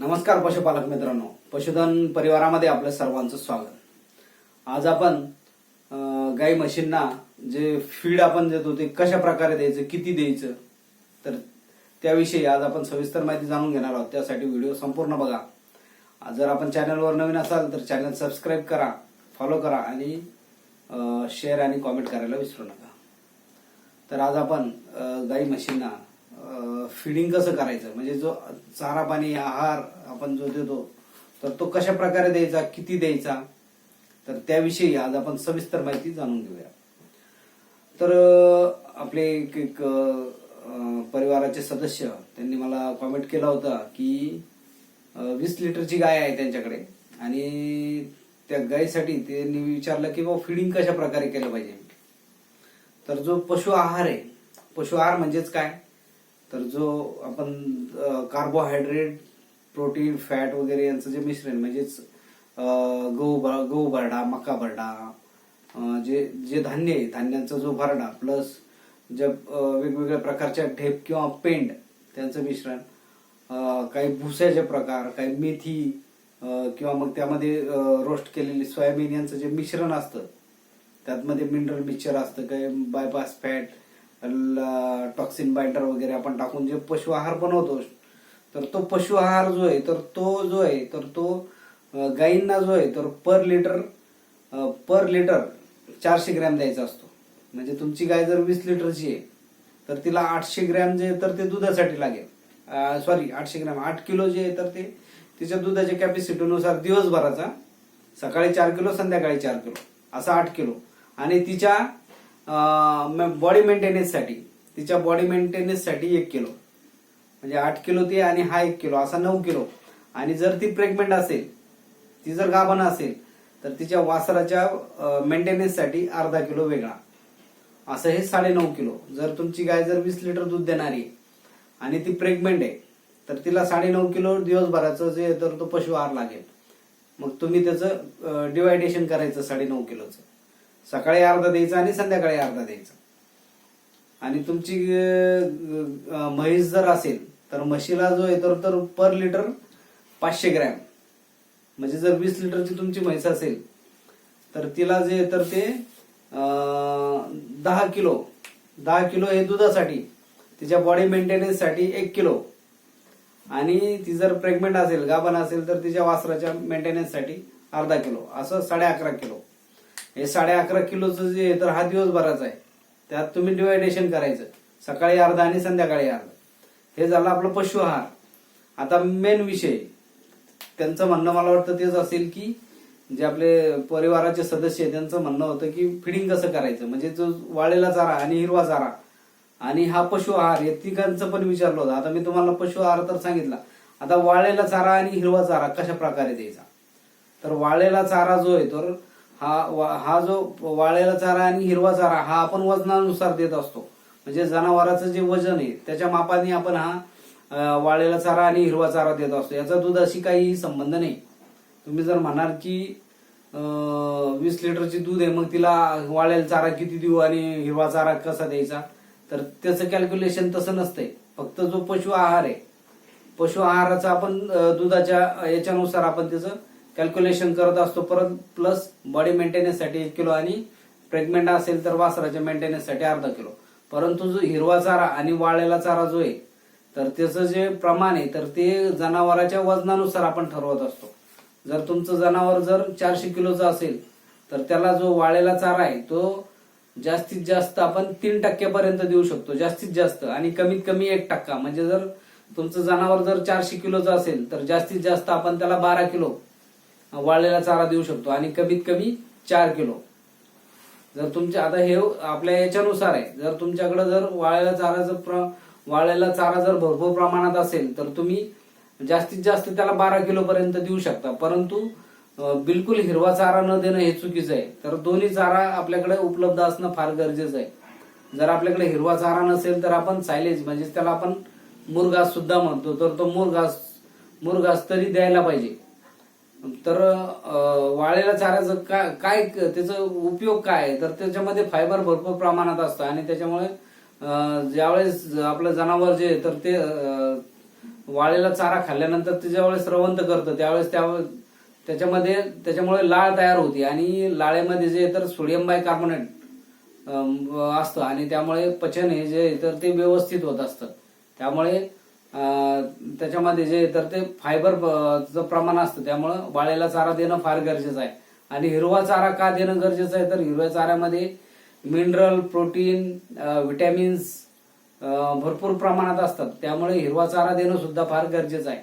नमस्कार पशुपालक मित्रांनो. पशुधन परिवारामध्ये आपलं सर्वांचं स्वागत. आज आपण गाई म्हशींना जे फीड आपण देतो ते कशा प्रकारे द्यायचं किती द्यायचं तर त्याविषयी आज आपण सविस्तर माहिती जाणून घेणार आहोत. त्यासाठी व्हिडिओ संपूर्ण बघा. जर आपण चॅनलवर नवीन असाल तर चॅनल सबस्क्राईब करा फॉलो करा आणि शेअर आणि कॉमेंट करायला विसरू नका. तर आज आपण गाई म्हशींना फिडिंग कसं करायचं? म्हणजे जो चारा पाणी आहार आपण जो देतो तर तो कशा प्रकारे द्यायचा किती द्यायचा? तर त्याविषयी आज आपण सविस्तर माहिती जाणून घेऊया. तर आपले एक एक परिवाराचे सदस्य त्यांनी मला कॉमेंट केला होता की वीस लिटरची गाय आहे त्यांच्याकडे आणि त्या गायीसाठी त्यांनी विचारलं की बाबा फिडिंग कशा प्रकारे केलं पाहिजे? तर जो पशु आहार आहे पशु आहार म्हणजेच काय? तर जो आपण कार्बोहायड्रेट प्रोटीन फॅट वगैरे यांचं जे मिश्रण म्हणजेच गहू गहू भरडा मका भरडा जे जे धान्य आहे धान्यांचा जो भरडा प्लस ज्या वेगवेगळ्या प्रकारच्या ढेप किंवा पेंड त्यांचं मिश्रण काही भुसाचे प्रकार काही मेथी किंवा मग त्यामध्ये रोस्ट केलेली सोयाबीन यांचं जे मिश्रण असतं त्यातमध्ये मिनरल मिक्सचर असतं काही बायपास फॅट टॉक्सिन बायटर वगैरे आपण टाकून जे पशु आहार बनवतो तर तो पशु आहार जो आहे तर तो जो आहे तर तो गायींना जो आहे तर पर लिटर पर लिटर चारशे ग्रॅम द्यायचा असतो. म्हणजे तुमची गाय जर वीस लिटरची आहे तर तिला आठशे ग्रॅम जे आहे तर ते दुधासाठी लागेल. सॉरी आठशे ग्रॅम आठ किलो जे आहे तर ते तिच्या दुधाच्या कॅपॅसिटीनुसार दिवसभराचा सकाळी चार किलो संध्याकाळी चार किलो असा आठ किलो. आणि तिच्या बॉडी मेंटेनन्ससाठी तिच्या बॉडी मेंटेनन्ससाठी एक किलो. म्हणजे आठ किलो ती आणि हा एक किलो असा नऊ किलो. आणि जर ती प्रेग्नेंट असेल ती जर गाभण असेल तर तिच्या वासराच्या मेंटेनन्ससाठी अर्धा किलो वेगळा. असं हे साडेनऊ किलो. जर तुमची गाय जर वीस लिटर दूध देणारी आणि ती प्रेग्नेंट आहे तर तिला साडेनऊ किलो दिवसभराचं जे तर तो पशु आहार लागेल. मग तुम्ही त्याचं डिवायडेशन करायचं साडेनऊ किलोचं. सकाळी अर्धा द्यायचा आणि संध्याकाळी अर्धा द्यायचा. आणि तुमची म्हैस जर असेल तर म्हशीला जो येतो तर पर लिटर पाचशे ग्रॅम. म्हणजे जर वीस लिटरची तुमची म्हैस असेल तर तिला जे तर ते दहा किलो दहा किलो हे दुधासाठी तिच्या बॉडी मेंटेनन्ससाठी एक किलो. आणि ती जर प्रेग्नेंट असेल गाभण असेल तर तिच्या वासराच्या मेंटेनन्ससाठी अर्धा किलो असं साडे अकरा किलो. हे साडे अकरा किलोचं जे आहे तर हा दिवसभराचा आहे. त्यात तुम्ही डिवायडेशन करायचं. सकाळी अर्धा आणि संध्याकाळी अर्धा. हे झालं आपलं पशु आहार. आता मेन विषय. त्यांचं म्हणणं मला वाटतं तेच असेल की जे आपले परिवाराचे सदस्य आहे त्यांचं म्हणणं होतं की फिडिंग कसं करायचं? म्हणजे जो वाळेला चारा आणि हिरवा चारा आणि हा पशु आहार हे तिघांचं पण विचारलं होतं. आता मी तुम्हाला पशु आहार तर सांगितला. आता वाळेला चारा आणि हिरवा चारा कशा प्रकारे द्यायचा? तर वाळेला चारा जो आहे तर हा वा- हा जो वाळलेला चारा आणि हिरवा चारा हा आपण वजनानुसार देत असतो. म्हणजे जनावराचं जे वजन आहे त्याच्या मापाने आपण हा वाळलेला चारा आणि हिरवा चारा देत असतो. याचा दूध अशी काही संबंध नाही. तुम्ही जर म्हणाल की वीस लिटरची दूध आहे मग तिला वाळलेला चारा किती देऊ आणि हिरवा चारा कसा द्यायचा? तर त्याचं कॅल्क्युलेशन तसं नसतंय. फक्त जो पशु आहार आहे पशु आहाराचा आपण दुधाच्या याच्यानुसार आपण त्याचं कॅल्क्युलेशन करत असतो. परत प्लस बॉडी मेंटेनन्ससाठी एक किलो आणि प्रेग्नेंट असेल तर वासराच्या मेंटेनन्ससाठी अर्धा किलो. परंतु जो हिरवा चारा आणि वाळलेला चारा जो आहे तर त्याचं जे प्रमाण आहे तर ते जनावराच्या वजनानुसार आपण ठरवत असतो. जर तुमचं जनावर जर चारशे किलोचं असेल तर त्याला जो वाळलेला चारा आहे तो जास्तीत जास्त आपण तीन टक्क्यापर्यंत देऊ शकतो. जास्तीत जास्त आणि कमीत कमी एक टक्का. म्हणजे जर तुमचं जनावर जर चारशे किलोचं असेल तर जास्तीत जास्त आपण त्याला बारा किलो वाळलेला चारा देऊ शकतो. आणि कमीत कमी चार किलो. जर तुमच्या आता हे आपल्या याच्यानुसार आहे. जर तुमच्याकडे जर वाळलेला चाराचं प्र वाळलेला चारा जर भरपूर प्रमाणात असेल तर तुम्ही जास्तीत जास्त त्याला बारा किलो पर्यंत देऊ शकता. परंतु बिलकुल हिरवा चारा न देणं हे चुकीचं आहे. तर दोन्ही चारा आपल्याकडे उपलब्ध असणं फार गरजेचं आहे. जर आपल्याकडे हिरवा चारा नसेल तर आपण सायलेज म्हणजे त्याला आपण मुरघास सुद्धा म्हणतो. तर तो मुरघास मुरघास तरी द्यायला पाहिजे. तर वाळेला चाऱ्याचं काय काय त्याचा उपयोग काय? आहे? तर त्याच्यामध्ये फायबर भरपूर प्रमाणात असतं आणि त्याच्यामुळे ज्यावेळेस आपलं जनावर जे तर ते वाळेला चारा खाल्ल्यानंतर ते ज्यावेळेस रवंत करतं त्यावेळेस त्या त्याच्यामध्ये त्याच्यामुळे लाळ तयार होते. आणि लाळेमध्ये जे तर सोडियम बायकार्बोनेट कार्बोनेट असतं. आणि त्यामुळे पचन हे जे आहे तर ते व्यवस्थित होत असतं. त्यामुळे त्याच्यामध्ये जे तर ते फायबर चं प्रमाण असतं. त्यामुळं वाळलेला चारा देणं फार गरजेचं आहे. आणि हिरवा चारा का देणं गरजेचं आहे? तर हिरव्या चाऱ्यामध्ये मिनरल प्रोटीन व्हिटॅमिन्स भरपूर प्रमाणात असतात. त्यामुळे हिरवा चारा देणं सुद्धा फार गरजेचं आहे.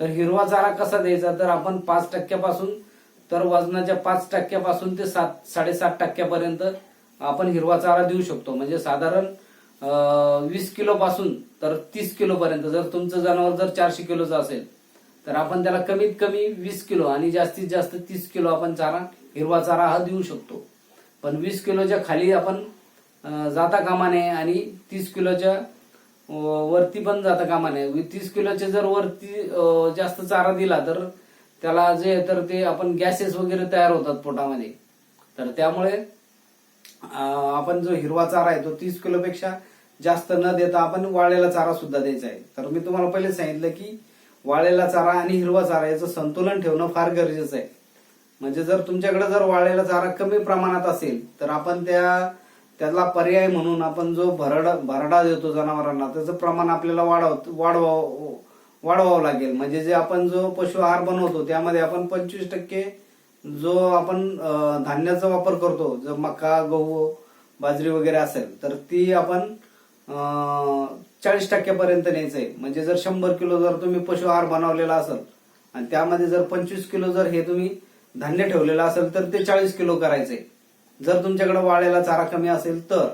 तर हिरवा चारा कसा द्यायचा? तर आपण पाच टक्क्यापासून तर वजनाच्या पाच टक्क्यापासून ते सात साडेसात टक्क्यापर्यंत आपण हिरवा चारा देऊ शकतो. म्हणजे साधारण वीस किलो पासून तर तीस किलो पर्यंत जर तुमचं जनावर जर चारशे किलोचं असेल तर आपण त्याला कमीत कमी वीस किलो आणि जास्तीत जास्त तीस किलो आपण चारा हिरवा चारा हा देऊ शकतो. पण वीस किलोच्या खाली आपण जाता कामा नये आणि तीस किलोच्या वरती पण जाता कामा नये. तीस किलोच्या जर वरती जास्त चारा दिला तर त्याला जे आहे तर ते आपण गॅसेस वगैरे तयार होतात पोटामध्ये. तर त्यामुळे आपण जो हिरवा चारा आहे तो तीस किलोपेक्षा जास्त न देता आपण वाळलेला चारा सुद्धा द्यायचा आहे. तर मी तुम्हाला पहिले सांगितलं की वाळलेला चारा आणि हिरवा चारा याचं संतुलन ठेवणं फार गरजेचं आहे. म्हणजे जर तुमच्याकडे जर वाळलेला चारा कमी प्रमाणात असेल तर आपण त्या त्याला पर्याय म्हणून आपण जो भरडा भरडा देतो जनावरांना त्याचं प्रमाण आपल्याला वाढव वाढवावं वाढवावं लागेल. म्हणजे जे आपण जो पशु आहार बनवतो त्यामध्ये आपण पंचवीस टक्के जो आपण धान्याचा वापर करतो जर मका गहू बाजरी वगैरे असेल तर ती आपण चाळीस टक्क्यापर्यंत न्यायचं आहे. म्हणजे जर शंभर किलो जर तुम्ही पशु आहार बनवलेला असेल आणि त्यामध्ये जर पंचवीस किलो जर हे तुम्ही धान्य ठेवलेलं असेल तर ते चाळीस किलो करायचंय जर तुमच्याकडे वाळ्याला चारा कमी असेल तर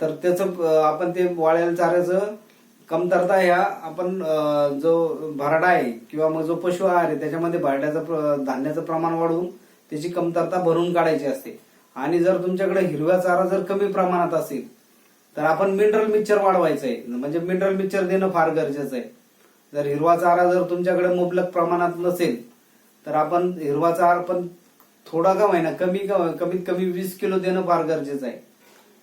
तर त्याचं आपण ते वाळ्याला चाऱ्याचं कमतरता ह्या आपण जो भरडा आहे किंवा मग जो पशु आहार आहे त्याच्यामध्ये भरड्याचं प्र- धान्याचं प्रमाण वाढवून त्याची कमतरता भरून काढायची असते. आणि जर तुमच्याकडे हिरव्या चारा जर कमी प्रमाणात असेल तर आपण मिनरल मिक्सर वाढवायचं आहे म्हणजे मिनरल मिक्सर देणं फार गरजेचं आहे. जर हिरवा चारा जर तुमच्याकडे मुबलक प्रमाणात नसेल तर आपण हिरवा चारा पण थोडा का होईना कमी का कमीत कमी वीस किलो देणं फार गरजेचं आहे.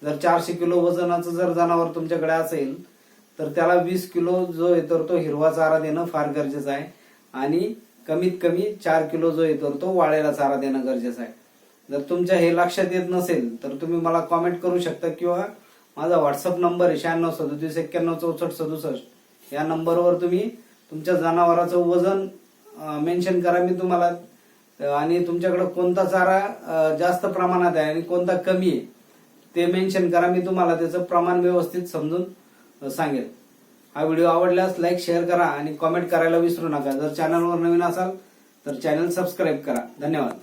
जर चारशे किलो वजनाचं जर जनावर तुमच्याकडे असेल तर त्याला वीस किलो जो येतो तो हिरवा चारा देणं फार गरजेचं आहे. आणि कमीत कमी चार किलो जो येतो तो वाळलेला चारा देणं गरजेचं आहे. जर तुमच्या हे लक्षात येत नसेल तर तुम्ही मला कॉमेंट करू शकता किंवा माझा व्हॉट्सअप नंबर आहे शहाण्णव सदोतीस एक्क्याण्णव चौसष्ट सदुसष्ट. या नंबरवर तुम्ही तुमच्या जनावराचं वजन मेन्शन करा मी तुम्हाला. आणि तुमच्याकडे कोणता चारा जास्त प्रमाणात आहे आणि कोणता कमी आहे ते मेन्शन करा मी तुम्हाला. त्याचं प्रमाण व्यवस्थित समजून सांगेल. हा व्हिडिओ आवडल्यास लाईक शेअर करा आणि कॉमेंट करायला विसरू नका. जर चॅनलवर नवीन असाल तर चॅनल सबस्क्राईब करा. धन्यवाद.